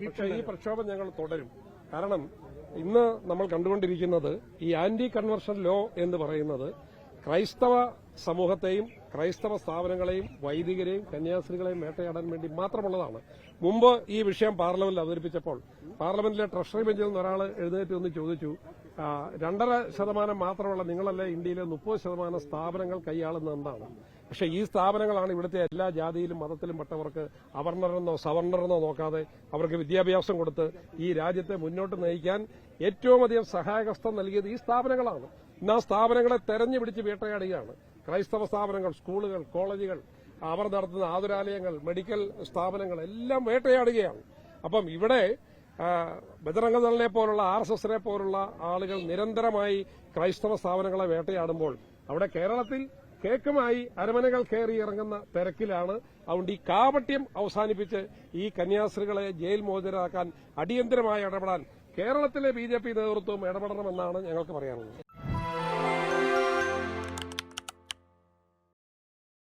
പക്ഷേ ഈ പ്രക്ഷോഭം ഞങ്ങൾ തുടരും. കാരണം ഇന്ന് നമ്മൾ കണ്ടുകൊണ്ടിരിക്കുന്നത് ഈ ആന്റി കൺവെർഷൻ ലോ എന്ന് പറയുന്നത് ക്രൈസ്തവ സമൂഹത്തെയും ക്രൈസ്തവ സ്ഥാപനങ്ങളെയും വൈദികരെയും കന്യാസ്ത്രീകളെയും വേട്ടയാടാൻ വേണ്ടി മാത്രമുള്ളതാണ്. മുമ്പ് ഈ വിഷയം പാർലമെന്റിൽ അവതരിപ്പിച്ചപ്പോൾ പാർലമെന്റിലെ ട്രഷറി ബെഞ്ചിൽ നിന്ന് ഒരാൾ എഴുന്നേറ്റ് ഒന്ന് ചോദിച്ചു രണ്ടര ശതമാനം മാത്രമുള്ള നിങ്ങളല്ലേ ഇന്ത്യയിലെ മുപ്പത് ശതമാനം സ്ഥാപനങ്ങൾ കൈയാളുന്ന എന്താണ് പക്ഷേ ഈ സ്ഥാപനങ്ങളാണ് ഇവിടുത്തെ എല്ലാ ജാതിയിലും മതത്തിലും പെട്ടവർക്ക് അവർണരെന്നോ സവർണരെന്നോ നോക്കാതെ അവർക്ക് വിദ്യാഭ്യാസം കൊടുത്ത് ഈ രാജ്യത്തെ മുന്നോട്ട് നയിക്കാൻ ഏറ്റവും അധികം സഹായകസ്ഥം നൽകിയത് ഈ സ്ഥാപനങ്ങളാണ്. ഇന്ന് ആ സ്ഥാപനങ്ങളെ തെരഞ്ഞു പിടിച്ച് വേട്ടയാടുകയാണ്. ക്രൈസ്തവ സ്ഥാപനങ്ങൾ സ്കൂളുകൾ കോളേജുകൾ അവർ നടത്തുന്ന ആതുരാലയങ്ങൾ മെഡിക്കൽ സ്ഥാപനങ്ങൾ എല്ലാം വേട്ടയാടുകയാണ്. അപ്പം ഇവിടെ ആ, ബജറംഗദളിനെ പോലുള്ള ആർ എസ് പോലുള്ള ആളുകൾ നിരന്തരമായി ക്രൈസ്തവ സ്ഥാപനങ്ങളെ വേട്ടയാടുമ്പോൾ അവിടെ കേരളത്തിൽ കേക്കുമായി അരമനകൾ കയറി ഇറങ്ങുന്ന തിരക്കിലാണ്. അതുകൊണ്ട് ഈ കാപട്യം അവസാനിപ്പിച്ച് ഈ കന്യാസ്ത്രീകളെ ജയിൽ മോചിതരാക്കാൻ അടിയന്തരമായി ഇടപെടാൻ കേരളത്തിലെ ബി നേതൃത്വം ഇടപെടണമെന്നാണ് ഞങ്ങൾക്ക് പറയാനുള്ളത്.